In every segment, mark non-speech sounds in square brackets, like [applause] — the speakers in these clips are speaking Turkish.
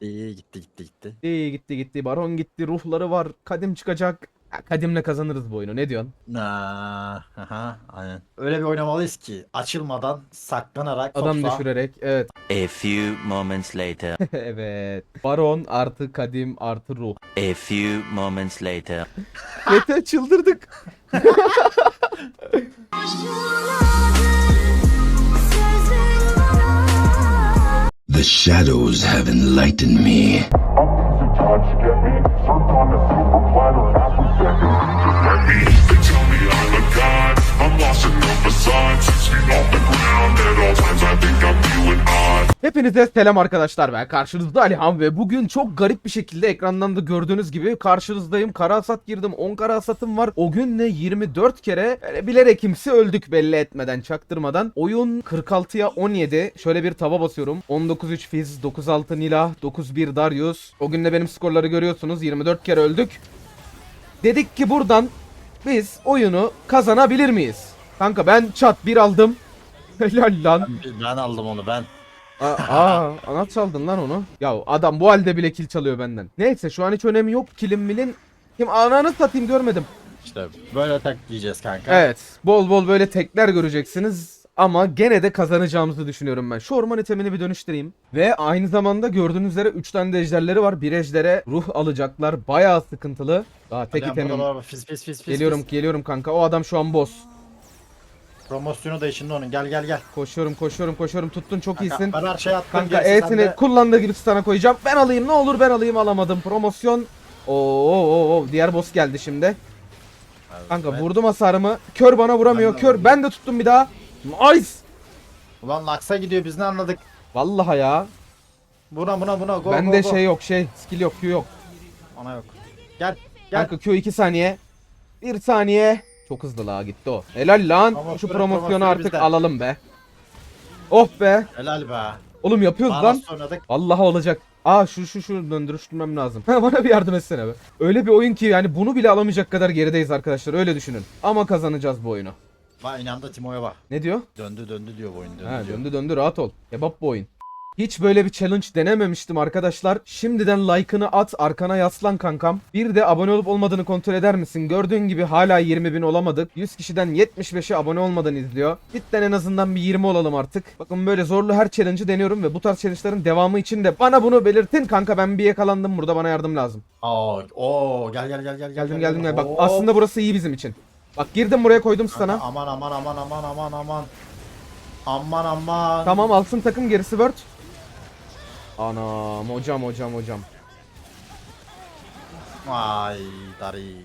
İyi gitti gitti gitti. Gitti gitti gitti. Baron gitti. Ruhları var. Kadim çıkacak. Ya, Kadimle kazanırız bu oyunu. Ne diyorsun? Na, aha, aynen. Öyle bir oynamalıyız ki açılmadan saklanarak Adam topla. düşürerek. Evet. A few moments later. [laughs] evet. Baron artı kadim artı ruh. A few moments later. [laughs] Yeter çıldırdık. [laughs] The shadows have enlightened me. Hepinize selam arkadaşlar ben karşınızda Alihan ve bugün çok garip bir şekilde ekrandan da gördüğünüz gibi karşınızdayım. Kara girdim 10 kara hasatım var. O gün ne 24 kere bilerek kimsi öldük belli etmeden çaktırmadan. Oyun 46'ya 17 şöyle bir tava basıyorum. 19-3 Fizz 9-6 Nila 9-1 Darius. O gün de benim skorları görüyorsunuz 24 kere öldük. Dedik ki buradan biz oyunu kazanabilir miyiz? Kanka ben çat bir aldım. [laughs] Helal lan. Ben aldım onu ben. Aa, anahtar çaldın lan onu. Ya adam bu halde bile kill çalıyor benden. Neyse şu an hiç önemi yok. Kilim milin. Kim ananı satayım görmedim. İşte böyle tek diyeceğiz kanka. Evet. Bol bol böyle tekler göreceksiniz. Ama gene de kazanacağımızı düşünüyorum ben. Şu orman itemini bir dönüştüreyim. Ve aynı zamanda gördüğünüz üzere 3 tane de ejderleri var. Bir ejdere ruh alacaklar. Bayağı sıkıntılı. Daha tek Hadi itemim. Fis fis fis fis. Geliyorum fis. geliyorum kanka. O adam şu an boss. Promosyonu da içinde onun. Gel gel gel. Koşuyorum koşuyorum koşuyorum. Tuttun çok Kanka, iyisin. Ben her şey attım. Kanka gerisi E'sini sende. kullandığı gibi sana koyacağım. Ben alayım ne olur ben alayım alamadım. Promosyon. Oo, oo, oo, diğer boss geldi şimdi. Kanka Evet. vurdum hasarımı. Kör bana vuramıyor. Ben de Kör ben de tuttum bir daha. Nice. Ulan Laksa gidiyor biz ne anladık? Vallahi ya. Buna buna buna go Bende go, go. şey yok şey. Skill yok Q yok. Ona yok. Gel. Gel. Kanka Q 2 saniye. 1 saniye. Çok hızlı la gitti o. Helal lan. Promosyon- Şu promosyonu promosyon artık bizde. alalım be. Oh be. Helal be. Oğlum yapıyoruz Bana lan. oynadık. Vallahi olacak. Aa şu şu şu döndürüştürmem lazım. Bana bir yardım etsene be. Öyle bir oyun ki yani bunu bile alamayacak kadar gerideyiz arkadaşlar. Öyle düşünün. Ama kazanacağız bu oyunu. Bak inandı Timo'ya bak. Ne diyor? Döndü döndü diyor bu oyun döndü Ha diyor. döndü döndü rahat ol. Kebap bu oyun. Hiç böyle bir challenge denememiştim arkadaşlar. Şimdiden like'ını at arkana yaslan kankam. Bir de abone olup olmadığını kontrol eder misin? Gördüğün gibi hala 20 bin olamadık. 100 kişiden 75'i abone olmadan izliyor. Cidden en azından bir 20 olalım artık. Bakın böyle zorlu her challenge'ı deniyorum ve bu tarz challenge'ların devamı için de bana bunu belirtin kanka ben bir yakalandım burada bana yardım lazım. Aa, oo gel gel gel gel. Geldim gel, geldim gel. gel. Bak aslında burası iyi bizim için. Bak girdim buraya koydum sana. Aman aman aman aman aman aman. Aman aman. Tamam alsın takım gerisi word. Anam hocam hocam hocam. Vay dari.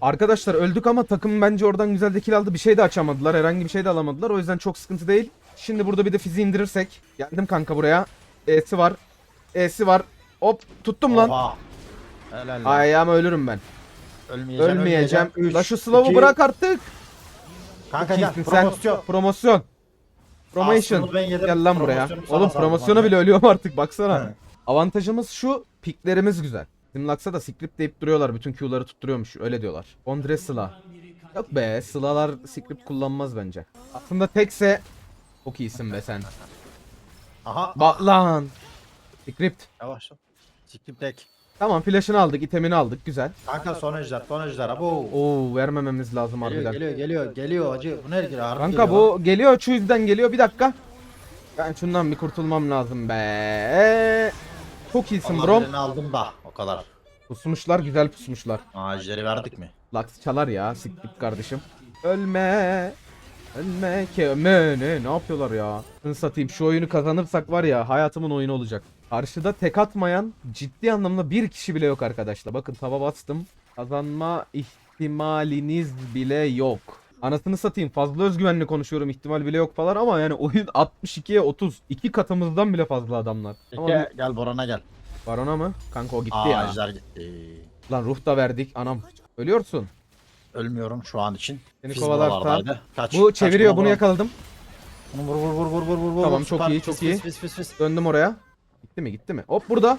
Arkadaşlar öldük ama takım bence oradan güzel de kill aldı. Bir şey de açamadılar. Herhangi bir şey de alamadılar. O yüzden çok sıkıntı değil. Şimdi burada bir de fizi indirirsek. Geldim kanka buraya. E'si var. E'si var. Hop tuttum lan. Helal lan. Ay ama ölürüm ben. Ölmeyeceğim. Ölmeyeceğim. Üç, La şu Slav'ı iki- bırak artık. Kanka gel. İyisin sen. Promosyon. Promosyon. Promotion. Aslında ben yedim, Gel lan buraya. promosyonu sana Oğlum promosyona abi. bile ölüyorum artık baksana. He. Avantajımız şu. Piklerimiz güzel. Bizim Lux'a da script deyip duruyorlar. Bütün Q'ları tutturuyormuş. Öyle diyorlar. Ondre Sıla. Yok be. Sıla'lar script kullanmaz bence. Aslında tekse çok iyisin be sen. Aha. Bak lan. Script. Yavaş. Sikip tek. Tamam flash'ını aldık. itemini aldık. Güzel. Kanka son ejder. Son ejder. Abo. Oo vermememiz lazım Geliyor harbiden. geliyor geliyor geliyor acı. Bu nereye geliyor? Harbi Kanka geliyor lan. bu geliyor. Şu yüzden geliyor. Bir dakika. Ben şundan bir kurtulmam lazım be. Çok iyisin Allah bro. birini aldım da o kadar. Pusmuşlar güzel pusmuşlar. Aa ejderi verdik mi? Lux çalar ya siktik kardeşim. Ölme. Ölme ki ne ne ne yapıyorlar ya? Satayım şu oyunu kazanırsak var ya hayatımın oyunu olacak. Karşıda tek atmayan ciddi anlamda bir kişi bile yok arkadaşlar. Bakın tava bastım. Kazanma ihtimaliniz bile yok. Anasını satayım fazla özgüvenli konuşuyorum ihtimal bile yok falan ama yani oyun 62'ye 30. iki katımızdan bile fazla adamlar. Ama Gel, gel Boran'a gel. Barona mı? Kanka o gitti Aa ya. ejder gitti. Lan ruh da verdik anam. Ölüyorsun. Ölmüyorum şu an için. Seni kovalarsa-. Kaç, Bu kaç, çeviriyor bunu yakaladım. Bunu vur vur vur vur vur vur. Tamam, çok Süper. iyi, çok Fis, iyi. Fis fis fis. Döndüm oraya. Gitti mi gitti mi? Hop burada.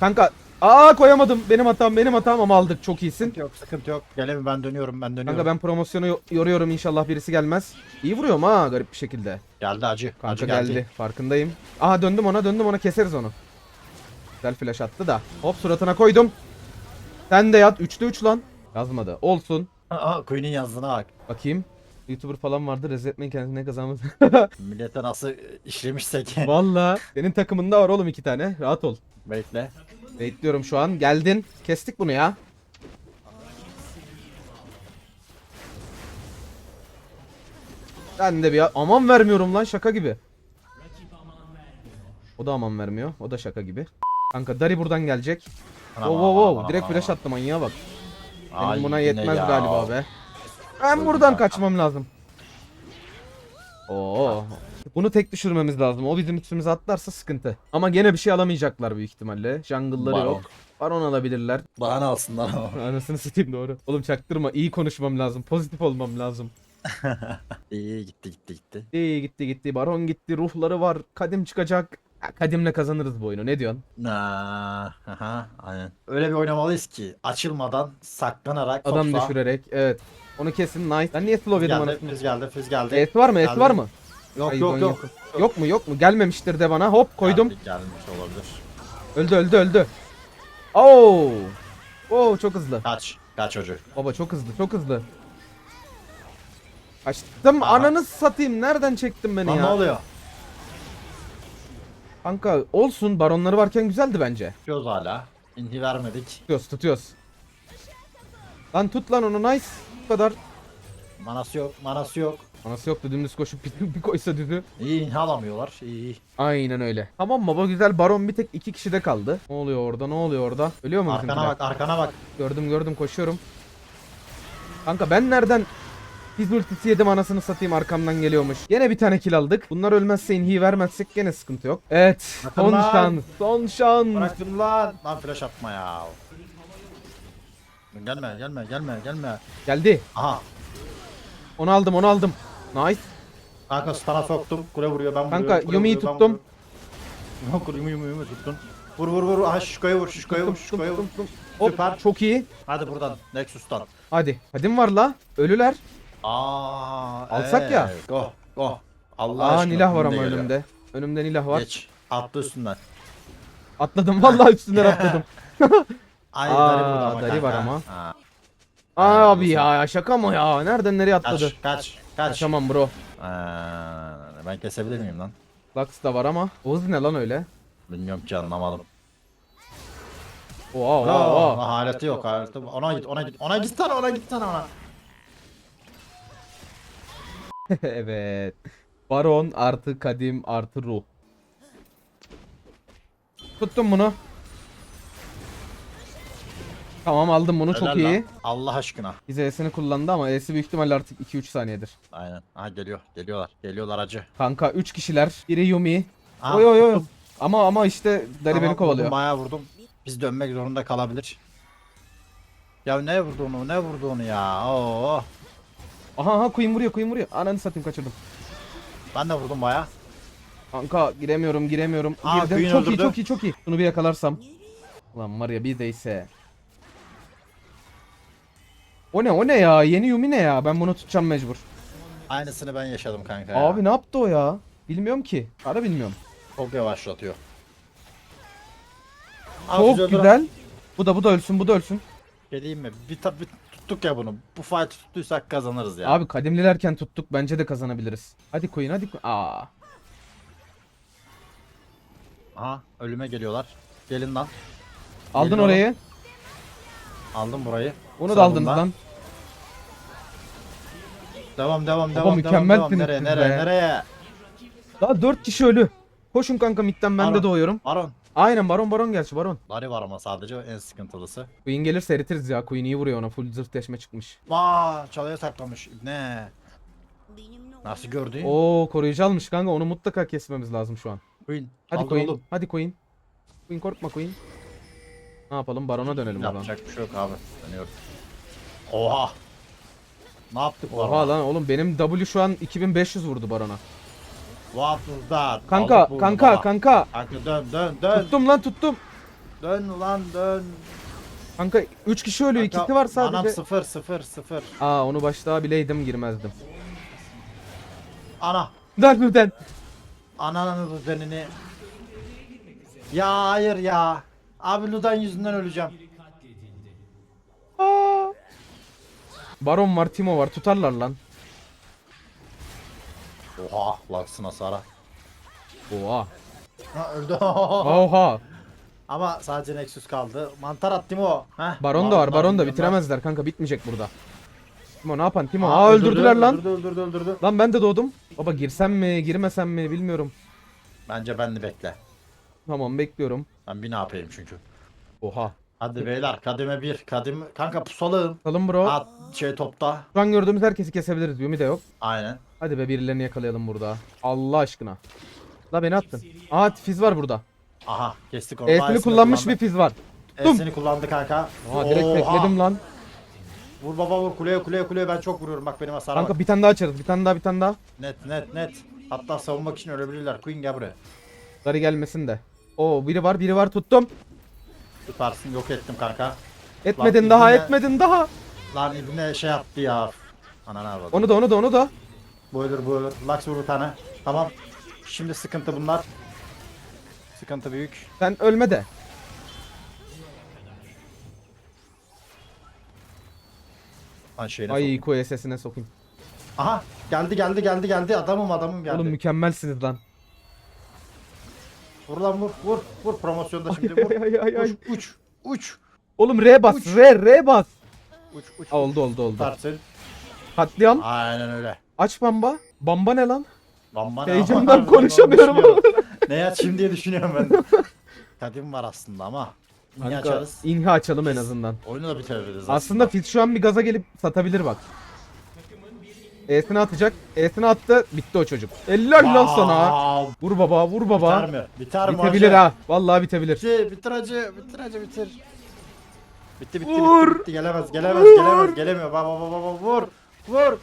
Kanka Aa koyamadım. Benim hatam benim hatam ama aldık. Çok iyisin. Sıkıntı yok sıkıntı yok. Gelemi ben dönüyorum ben dönüyorum. Kanka ben promosyonu yo- yoruyorum inşallah birisi gelmez. İyi vuruyorum ha garip bir şekilde. Geldi acı. Kanka acı geldi. Farkındayım. Aha döndüm ona döndüm ona keseriz onu. Güzel flash attı da. Hop suratına koydum. Sen de yat. 3'te 3 lan. Yazmadı. Olsun. Aa, Queen'in yazdığına bak. Bakayım. YouTuber falan vardı. Rezil etmeyin kendine kazanmış. [laughs] Millete nasıl işlemişsek. Valla. Senin takımında var oğlum iki tane. Rahat ol. Bekle. Bekliyorum şu an. Geldin. Kestik bunu ya. Ben de bir aman vermiyorum lan şaka gibi. O da aman vermiyor. O da şaka gibi. Kanka Dari buradan gelecek. Wow wow wow. Direkt flash attı manyağa bak. Benim buna yetmez galiba be. Ben buradan kaçmam lazım. Oo. Bunu tek düşürmemiz lazım. O bizim üstümüze atlarsa sıkıntı. Ama gene bir şey alamayacaklar büyük ihtimalle. Jungle'ları Baron. yok. Baron alabilirler. Bahane alsınlar ama. [laughs] Anasını satayım doğru. Oğlum çaktırma. İyi konuşmam lazım. Pozitif olmam lazım. [laughs] İyi gitti gitti gitti. İyi gitti gitti. Baron gitti. Ruhları var. Kadim çıkacak. Kadimle kazanırız bu oyunu. Ne diyorsun? Na, aha, aynen. Öyle bir oynamalıyız ki açılmadan saklanarak Adam topla. düşürerek. Evet. Onu kesin. Nice. Ben niye slow yedim geldi, anasını? füz geldi, füz geldi. Es var mı? Geldi. var mı? Yok Ay, yok yok. Yok mu? Yok mu? Gelmemiştir de bana. Hop koydum. Geldi, gelmiş olabilir. Öldü öldü öldü. Oo. Oo çok hızlı. Kaç, kaç çocuk. Baba çok hızlı çok hızlı. Kaçtım Aha. ananı satayım. Nereden çektin beni Lan ne ya? oluyor? Kanka olsun baronları varken güzeldi bence. Tutuyoruz hala. İnhi vermedik. Tutuyoruz tutuyoruz. Lan tut lan onu nice. Kadar. Manası yok, manası yok. Anası yoktu dümdüz koşup bir, [laughs] bir koysa düdü. İyi inhi alamıyorlar. İyi iyi. Aynen öyle. Tamam baba güzel baron bir tek iki kişide kaldı. Ne oluyor orada ne oluyor orada? Ölüyor mu Arkana bizimkiler? bak, arkana bak. Gördüm gördüm koşuyorum. Kanka ben nereden biz ultisi yedim anasını satayım arkamdan geliyormuş. Gene bir tane kill aldık. Bunlar ölmezse inhiyi vermezsek gene sıkıntı yok. Evet. Bakın son lan. şans. Son şans. Bıraktım lan. Lan flash atma ya. Gelme, gelme, gelme, gelme. Geldi. Aha. Onu aldım onu aldım. Nice. Kanka stana soktum. Kule vuruyor, ben vuruyorum. Kanka, kule Yumi'yi vuruyor, ben tuttum. vuruyorum. Yok, Yumi, Yumi, Yumi tuttun. Vur vur vur. Aha şişkoya vur, şişkoya vur, şişkoya vur. Hop Süper. çok iyi. Hadi buradan. Nexus'tan. Hadi. Hadim var la. Ölüler. Aa, Alsak ya. Go, go. Allah Aa aşkına. nilah var ama geliyor. önümde. Önümde nilah var. Geç. Attı üstünden. Atladım vallahi üstünden [laughs] atladım. [laughs] Ay Aa, Dari burada ama Dari var kanka. ama. Ha. Abi ya şaka mı ya? Nereden nereye atladı? Kaç, kaç, kaç. Tamam bro. Ee, ben kesebilir miyim lan? Lux da var ama. O hız ne lan öyle? Bilmiyorum ki anlamadım. Oha oha Aa, oha. haleti yok haleti. Ona git, ona git, ona git sana, ona git sana ona. [laughs] evet. Baron artı kadim artı ruh. Tuttum bunu. Tamam aldım bunu çok Helal iyi. lan. Allah aşkına. Biz E'sini kullandı ama E'si büyük ihtimalle artık 2-3 saniyedir. Aynen. Aha geliyor, geliyorlar, geliyorlar acı. Kanka 3 kişiler. Biri Yumi. Aha, Oy oy oy. Ama ama işte Dari beni kovalıyor. Bayağı vurdum. Biz dönmek zorunda kalabilir. Ya ne vurdu onu, ne vurdu onu ya? Oo. Aha aha Queen vuruyor Queen vuruyor. Ananı satayım kaçırdım. Ben de vurdum bayağı. Kanka giremiyorum giremiyorum. Aa, Girdim. Queen Çok iyi öldürdü. çok iyi çok iyi. Bunu bir yakalarsam. Ulan var ya bir değse. O ne o ne ya? Yeni Yumi ne ya? Ben bunu tutacağım mecbur. Aynısını ben yaşadım kanka ya. Abi ne yaptı o ya? Bilmiyorum ki. Ara bilmiyorum. Çok yavaşlatıyor. Çok güzel. Bu da bu da ölsün bu da ölsün. Diyeyim mi? Bir, bir tuttuk ya bunu. Bu fight tuttuysak kazanırız ya. Abi kadimlilerken tuttuk bence de kazanabiliriz. Hadi koyun hadi koyun. Aa. Aha ölüme geliyorlar. Gelin lan. Aldın Gelin orayı. Aldım burayı. Onu da Sıra aldınız lan. Devam devam Baba, devam devam. mükemmelsiniz devam. Nereye siz nereye be. nereye? Daha 4 kişi ölü. Koşun kanka midden ben de Baron. doğuyorum. Baron. Aynen baron baron gerçi baron. Dari var ama sadece o en sıkıntılısı. Queen gelirse eritiriz ya. Queen iyi vuruyor ona. Full zırh deşme çıkmış. Vaa çalıya saklamış. Ne? Nasıl gördün? Oo koruyucu almış kanka. Onu mutlaka kesmemiz lazım şu an. Queen. Hadi Hadi Queen. Hadi Queen. Queen korkma Queen. Ne yapalım? Barona dönelim zaman. Yapacak bir şey yok abi. Dönüyorum. Oha. Ne yaptık Oha Baron'a? lan oğlum benim W şu an 2500 vurdu Baron'a. What was that? Kanka Aldık bunu kanka baba. kanka. Kanka dön dön dön. Tuttum lan tuttum. Dön ulan dön. Kanka 3 kişi ölüyor. Kanka, ikisi var sadece. sıfır sıfır sıfır. Aa onu başta bileydim girmezdim. Ana. Dön lütfen. Ananın düzenini. Ya hayır ya. Abi Ludan yüzünden öleceğim. Aa. Baron var, Timo var. Tutarlar lan. Oha laksına Sara. Oha. Ha öldü. [laughs] Oha. Ama sadece Nexus kaldı. Mantar attım o. Heh, Baron da var. Baron da bitiremezler kanka. Bitmeyecek burada. Timo ne yapan? ben. Timo. Aa, öldürdüler lan. Öldürdü öldürdü öldürdü. Lan ben de doğdum. Baba girsem mi, girmesem mi bilmiyorum. Bence benli bekle. Tamam bekliyorum. Ben bir ne yapayım çünkü. Oha. Hadi beyler kademe bir. Kademe kanka pusalım. Salın bro. At şey topta. Şu an gördüğümüz herkesi kesebiliriz. Yumi de yok. Aynen. Hadi be birilerini yakalayalım burada. Allah aşkına. La beni attın. Aa fiz var burada. Aha kestik onu. E'sini kullanmış bir fiz var. E'sini kullandı kanka. Aa direkt Oha. bekledim lan. Vur baba vur kuleye kuleye kuleye ben çok vuruyorum bak benim hasara Kanka bak. bir tane daha açarız. Bir tane daha bir tane daha. Net net net. Hatta savunmak için ölebilirler. Queen gel buraya. Darı gelmesin de. Oo biri var biri var tuttum. Tutarsın yok ettim kanka. Etmedin Lan daha ibne- etmedin daha. Lan ibne şey yaptı ya. Ananı avradım. Onu da onu da onu da. Bu ölür bu ölür. Lux vur bir tane. Tamam. Şimdi sıkıntı bunlar. Sıkıntı büyük. Sen ölme de. Lan şeyine Ay sok. koy sesine sokayım. Aha geldi geldi geldi geldi. Adamım adamım geldi. Oğlum mükemmelsiniz lan. Vur lan vur vur. Vur promosyonda şimdi Ay, vur. ay, ay, ay. Uç uç uç. Oğlum R bas Uç. R R bas. Uç uç. Oldu oldu oldu. Tutarsın. Katliam. Aynen öyle. Aç bamba. Bamba ne lan? Bamba ne? Heyecandan konuşamıyorum. ne açayım diye düşünüyorum ben de. [laughs] Kadim var aslında ama. Kanka, açarız? inhi açalım en azından. Oyunu da bitirebiliriz aslında. Aslında Fitz şu an bir gaza gelip satabilir bak. E'sini atacak. E'sini attı. Bitti o çocuk. Helal lan sana. Vur baba vur baba. Biter mi? Biter mi? Bitebilir hacı? ha. Vallahi bitebilir. Bitti, bitir hacı, bitir hacı, bitir. Bitti, bitti, Vur. bitti, bitti. Gelemez, gelemez, Vur. gelemez, gelemiyor. Baba, baba, baba, vur. Vur.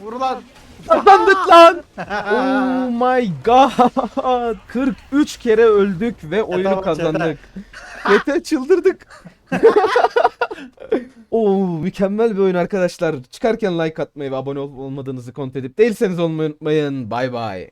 Vur lan. Kazandık [laughs] lan. oh my god. 43 kere öldük ve oyunu kazandık. Yeter çıldırdık. [laughs] Oo mükemmel bir oyun arkadaşlar. Çıkarken like atmayı ve abone olmadığınızı kontrol edip değilseniz olmayı unutmayın. Bay bay.